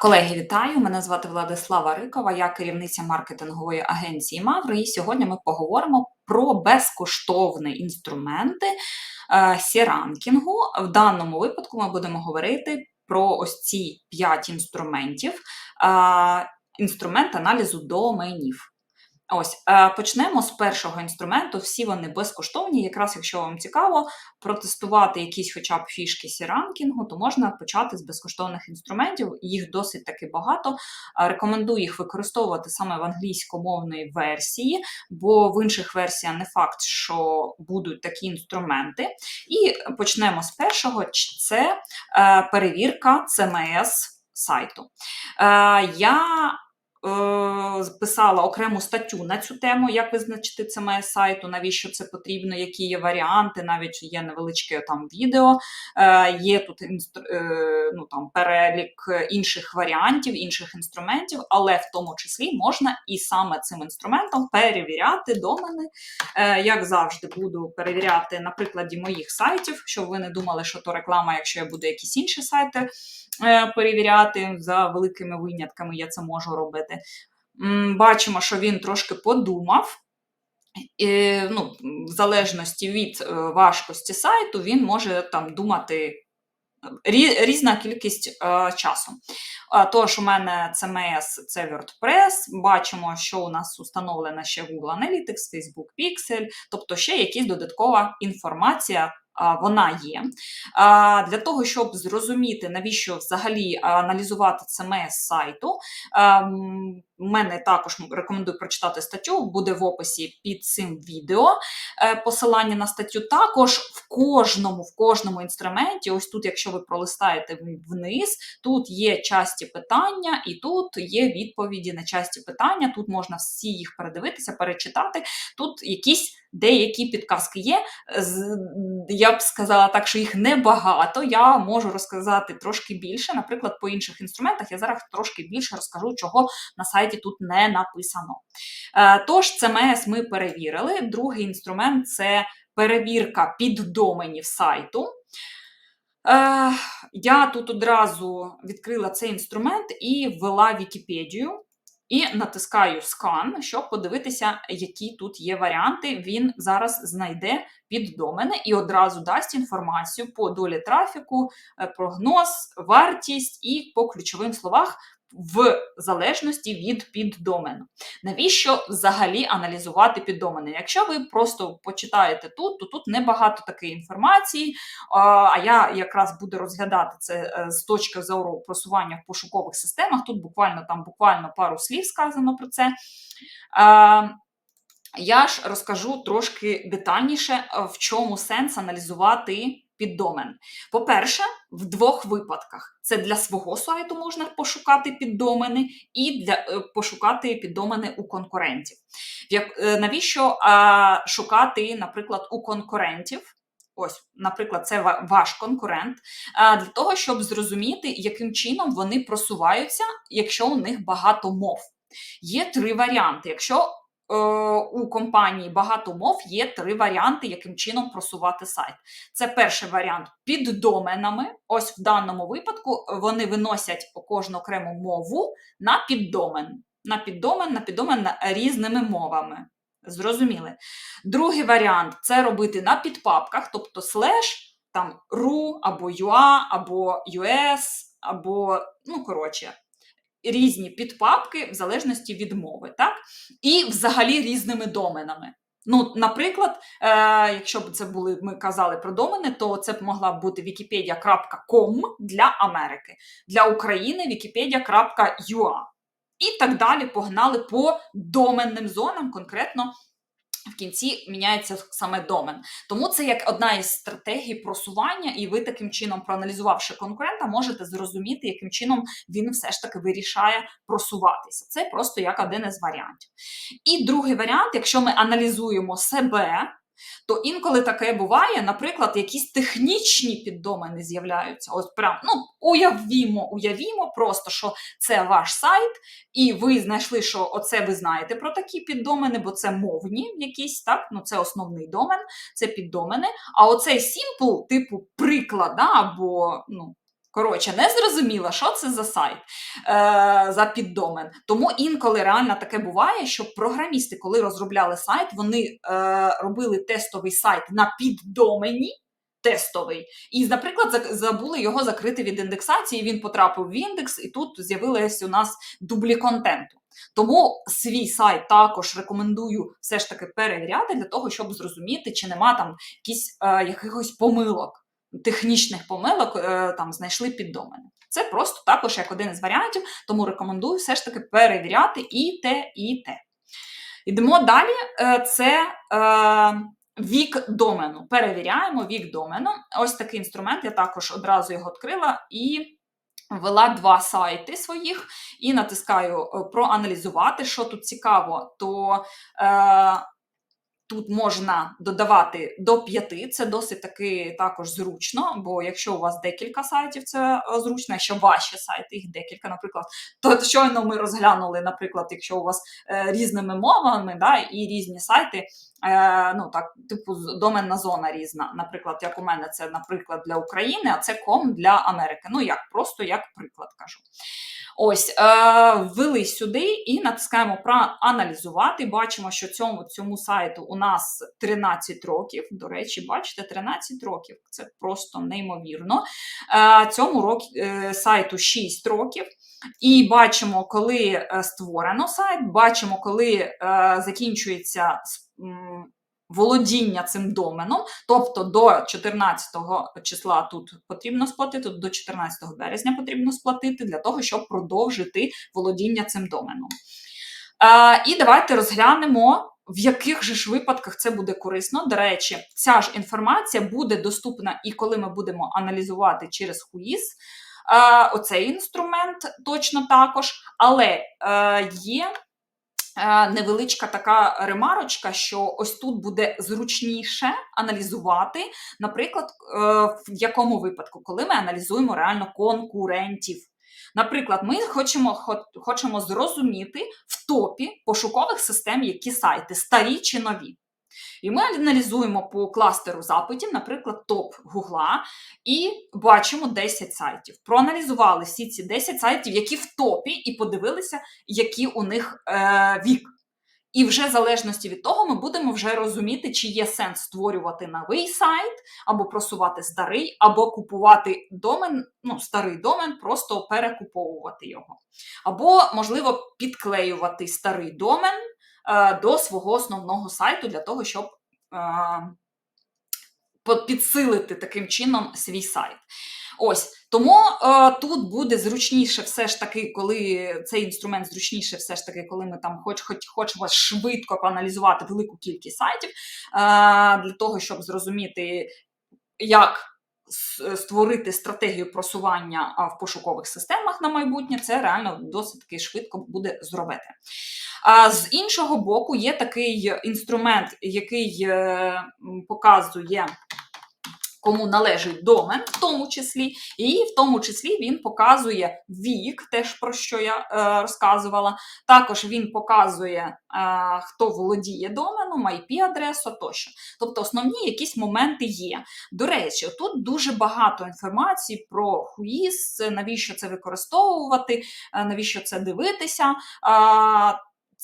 Колеги, вітаю! Мене звати Владислава Рикова, я керівниця маркетингової агенції Маври. І сьогодні ми поговоримо про безкоштовні інструменти е, сіранкінгу. В даному випадку ми будемо говорити про ось ці 5 інструментів, е, інструмент аналізу доменів. Ось е, почнемо з першого інструменту. Всі вони безкоштовні. Якраз, якщо вам цікаво протестувати якісь, хоча б фішки сіранкінгу, то можна почати з безкоштовних інструментів. Їх досить таки багато. Е, Рекомендую їх використовувати саме в англійськомовної версії, бо в інших версіях не факт, що будуть такі інструменти. І почнемо з першого: це е, перевірка CMS сайту. Я писала окрему статтю на цю тему, як визначити CMS сайту, навіщо це потрібно, які є варіанти, навіть є невеличке там відео, е, є тут е, ну, там, перелік інших варіантів, інших інструментів, але в тому числі можна і саме цим інструментом перевіряти домени. Е, як завжди, буду перевіряти на прикладі моїх сайтів, щоб ви не думали, що то реклама, якщо я буду якісь інші сайти е, перевіряти за великими винятками, я це можу робити. М, Бачимо, що він трошки подумав. І, ну, в залежності від е, важкості сайту, він може там думати різна кількість е, часу. Тож, у мене CMS це WordPress, бачимо, що у нас установлено ще Google Analytics, Facebook Pixel, тобто ще якась додаткова інформація. Вона є. Для того, щоб зрозуміти, навіщо взагалі аналізувати CMS сайту, ем, мене також рекомендую прочитати статтю, буде в описі під цим відео е, посилання на статтю. Також в кожному, в кожному інструменті, ось тут, якщо ви пролистаєте вниз, тут є часті питання, і тут є відповіді на часті питання. Тут можна всі їх передивитися, перечитати. Тут якісь деякі підказки є. Я б сказала так, що їх небагато. Я можу розказати трошки більше. Наприклад, по інших інструментах я зараз трошки більше розкажу, чого на сайті тут не написано. Е, Тож, CMS ми перевірили. Другий інструмент це перевірка піддоменів сайту. Е, Я тут одразу відкрила цей інструмент і ввела Вікіпедію. І натискаю скан, щоб подивитися, які тут є варіанти. Він зараз знайде піддомени і одразу дасть інформацію по долі трафіку, е, прогноз, вартість і по ключовим словах в залежності від піддомену. Навіщо взагалі аналізувати піддомени? Якщо ви просто почитаєте тут, то тут небагато такої інформації. а, я якраз буду розглядати це е, з точки зору просування в пошукових системах. Тут буквально там буквально пару слів сказано про це. Я ж розкажу трошки детальніше, е, в чому сенс аналізувати піддомен. По-перше, в двох випадках: це для свого сайту можна пошукати піддомени, і для е, пошукати піддомени у конкурентів. Е, навіщо а, шукати, наприклад, у конкурентів? Ось, наприклад, це ваш конкурент, для того, щоб зрозуміти, яким чином вони просуваються, якщо у них багато мов. Є три варіанти. Якщо у компанії багато мов, є три варіанти, яким чином просувати сайт. Це перший варіант під доменами. Ось в даному випадку вони виносять кожну окрему мову на піддомен. На піддомен, на піддомен різними мовами. Зрозуміли. Другий варіант це робити на підпапках, тобто слеш, там ru, або UA, або US, або, ну, коротше, різні підпапки в залежності від мови, так? І взагалі різними доменами. Ну, наприклад, е, якщо б це були, ми казали про домени, то це б могла б бути wikipedia.com для Америки, для України wikipedia.ua. І так далі погнали по доменним зонам, конкретно в кінці міняється саме домен. Тому це як одна із стратегій просування, і ви таким чином, проаналізувавши конкурента, можете зрозуміти, яким чином він все ж таки вирішає просуватися. Це просто як один із варіантів. І другий варіант, якщо ми аналізуємо себе. То інколи таке буває, наприклад, якісь технічні піддомени з'являються. Ось прям ну уявімо, уявімо просто, що це ваш сайт, і ви знайшли, що оце ви знаєте про такі піддомени, бо це мовні якісь, так? Ну це основний домен, це піддомени. А оцей simple, типу приклад, да, або ну, Коротше, не зрозуміла, що це за сайт, е, за піддомен. Тому інколи реально таке буває, що програмісти, коли розробляли сайт, вони е, робили тестовий сайт на піддомені. Тестовий, і, наприклад, забули його закрити від індексації. Він потрапив в індекс, і тут з'явилось у нас дублі контенту. Тому свій сайт також рекомендую все ж таки перевіряти для того, щоб зрозуміти, чи нема там якісь е, якихось помилок технічних помилок е, там знайшли піддомени. Це просто також як один із варіантів, тому рекомендую все ж таки перевіряти і те, і те. Йдемо далі. Е, Це е, вік домену. Перевіряємо вік домену. Ось такий інструмент, я також одразу його відкрила і. Ввела два сайти своїх і натискаю проаналізувати, що тут цікаво, то е, Тут можна додавати до п'яти, це досить таки також зручно, бо якщо у вас декілька сайтів, це е, зручно, якщо ваші сайти, їх декілька, наприклад, то щойно ми розглянули, наприклад, якщо у вас е, різними мовами да, і різні сайти, е, ну так, типу доменна зона різна. Наприклад, як у мене це, наприклад, для України, а це ком для Америки. Ну як, просто як приклад кажу. Ось, е, ввели сюди і натискаємо проаналізувати. Бачимо, що цьому, цьому сайту у нас 13 років. До речі, бачите, 13 років. Це просто неймовірно. Е, цьому рок, е, сайту 6 років. І бачимо, коли е, створено сайт, бачимо, коли е, закінчується володіння цим доменом, тобто до 14 числа тут потрібно сплатити, до 14 березня потрібно сплатити для того, щоб продовжити володіння цим доменом. Е, і давайте розглянемо. В яких же ж випадках це буде корисно? До речі, ця ж інформація буде доступна і коли ми будемо аналізувати через ХУІС, е, оцей інструмент точно також, але е, є невеличка така ремарочка, що ось тут буде зручніше аналізувати, наприклад, е, в якому випадку, коли ми аналізуємо реально конкурентів. Наприклад, ми хочемо, хочемо зрозуміти в топі пошукових систем, які сайти старі чи нові. І ми аналізуємо по кластеру запитів, наприклад, топ Гугла, і бачимо 10 сайтів. Проаналізували всі ці 10 сайтів, які в топі, і подивилися, які у них е, вік. І вже в залежності від того, ми будемо вже розуміти, чи є сенс створювати новий сайт, або просувати старий, або купувати домен, ну, старий домен, просто перекуповувати його. Або, можливо, підклеювати старий домен до свого основного сайту для того, щоб е, підсилити таким чином свій сайт. Ось тому е, тут буде зручніше, все ж таки, коли цей інструмент зручніше, все ж таки, коли ми там хоч, хоч хочемо швидко проаналізувати велику кількість сайтів, е, для того, щоб зрозуміти, як створити стратегію просування в пошукових системах на майбутнє, це реально досить таки швидко буде зробити. А з іншого боку, є такий інструмент, який е, показує. Кому належить домен, в тому числі, і в тому числі він показує вік, теж про що я е, розказувала. Також він показує, е, хто володіє доменом, IP-адресу тощо. Тобто основні якісь моменти є. До речі, тут дуже багато інформації про хуїс, навіщо це використовувати, е, навіщо це дивитися. А,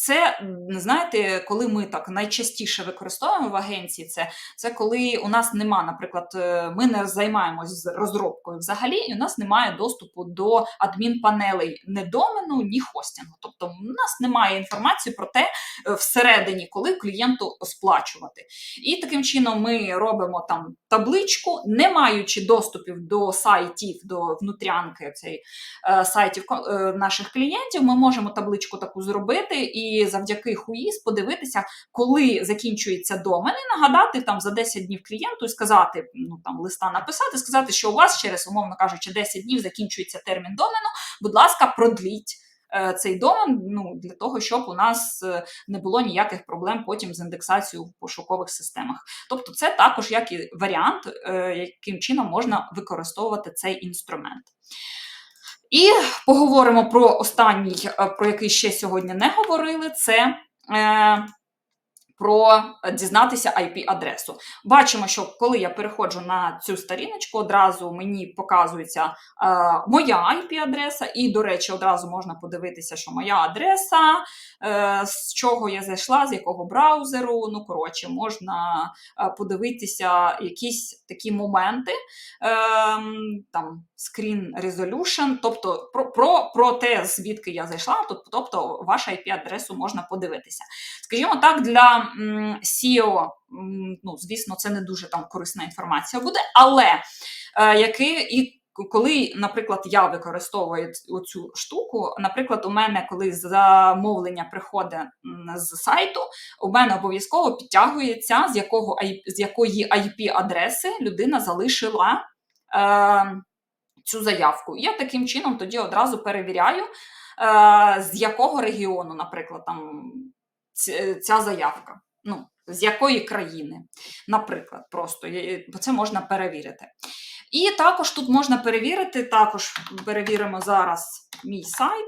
Це, знаєте, коли ми так найчастіше використовуємо в агенції, це, це коли у нас нема, наприклад, е, ми не займаємось розробкою взагалі, і у нас немає доступу до адмінпанелей ні домену, ні хостингу. Тобто, у нас немає інформації про те е, всередині, коли клієнту сплачувати. І таким чином ми робимо там табличку, не маючи доступів до сайтів, до внутрянки цей, е, сайтів наших клієнтів, ми можемо табличку таку зробити і завдяки хуїс подивитися, коли закінчується домен, і нагадати там за 10 днів клієнту і сказати, ну там листа написати, сказати, що у вас через, умовно кажучи, 10 днів закінчується термін домену. Будь ласка, продліть. е, Цей домен ну, для того, щоб у нас е, не було ніяких проблем потім з індексацією в пошукових системах. Тобто, це також як і варіант, е, яким чином можна використовувати цей інструмент. І поговоримо про останній, е, про який ще сьогодні не говорили, це е, про дізнатися IP-адресу. Бачимо, що коли я переходжу на цю сторіночку, одразу мені показується е, моя IP-адреса, і, до речі, одразу можна подивитися, що моя адреса, е, з чого я зайшла, з якого браузеру. Ну, коротше, можна е, подивитися якісь такі моменти, е, там screen resolution, тобто про, про, про те, звідки я зайшла, тобто вашу IP-адресу можна подивитися. Скажімо так, для SEO, ну, звісно, це не дуже там корисна інформація буде, але е, який і коли, наприклад, я використовую цю штуку, наприклад, у мене, коли замовлення приходить з сайту, у мене обов'язково підтягується, з якого з якої IP-адреси людина залишила е, цю заявку. Я таким чином тоді одразу перевіряю, е, з якого регіону, наприклад, там ця заявка. Ну, з якої країни, наприклад, просто бо це можна перевірити. І також тут можна перевірити, також перевіримо зараз мій сайт.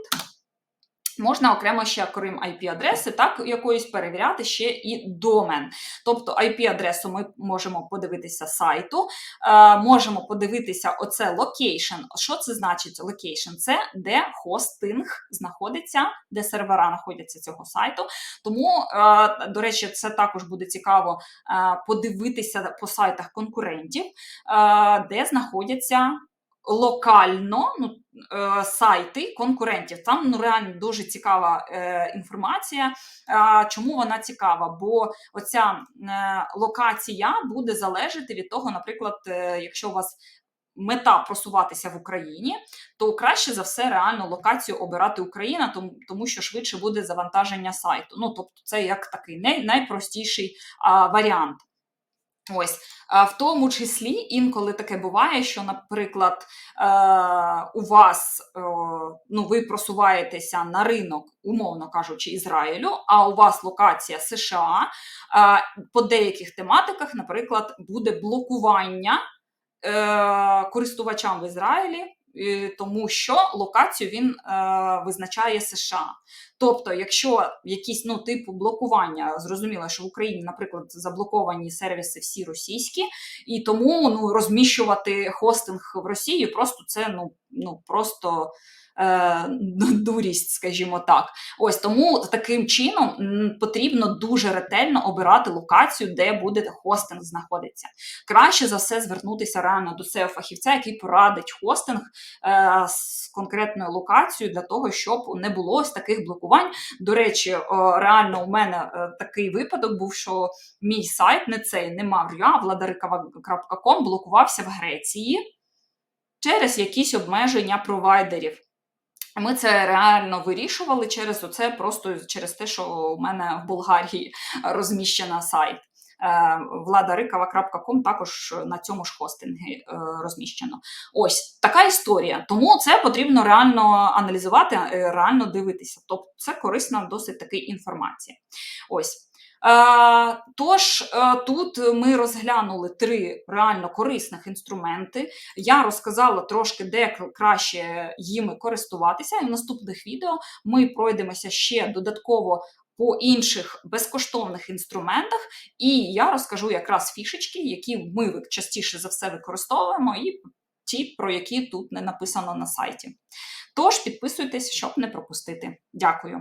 Можна окремо ще, крім IP-адреси, так якоюсь перевіряти ще і домен. Тобто IP-адресу ми можемо подивитися сайту, е, можемо подивитися оце location. Що це значить location? Це де хостинг знаходиться, де сервера знаходяться цього сайту. Тому, е, до речі, це також буде цікаво е, подивитися по сайтах конкурентів, е, де знаходяться локально ну, е, сайти конкурентів. Там ну, реально дуже цікава е, інформація. Чому вона цікава? Бо оця е, локація буде залежати від того, наприклад, якщо у вас. Мета просуватися в Україні, то краще за все реально локацію обирати Україна, тому тому що швидше буде завантаження сайту. Ну тобто, це як такий най, найпростіший а, варіант. Ось. В тому числі інколи таке буває, що, наприклад, е, у вас ну, ви просуваєтеся на ринок, умовно кажучи, Ізраїлю, а у вас локація США по деяких тематиках, наприклад, буде блокування е, користувачам в Ізраїлі тому що локацію він е, визначає США. Тобто, якщо якісь ну, типу блокування, зрозуміло, що в Україні, наприклад, заблоковані сервіси всі російські, і тому ну, розміщувати хостинг в Росії просто це ну, ну просто е, дурість, скажімо так. Ось тому таким чином потрібно дуже ретельно обирати локацію, де буде хостинг знаходиться. Краще за все звернутися реально до seo фахівця, який порадить хостинг е, з конкретною локацією для того, щоб не було ось таких блокувань. До речі, реально у мене е, такий випадок був, що мій сайт не цей не мав я, владарикова.ком блокувався в Греції. Через якісь обмеження провайдерів. Ми це реально вирішували через оце, просто через те, що у мене в Болгарії розміщена сайт. Е, Владарикова.ком також на цьому ж хостингі е, розміщено. Ось така історія. Тому це потрібно реально аналізувати, е, реально дивитися. Тобто це корисна досить таки інформація. Ось. Е, тож е, тут ми розглянули три реально корисних інструменти. Я розказала трошки, де краще їми користуватися, і в наступних відео ми пройдемося ще додатково. По інших безкоштовних інструментах, і я розкажу якраз фішечки, які ми частіше за все використовуємо, і ті, про які тут не написано на сайті. Тож підписуйтесь, щоб не пропустити. Дякую.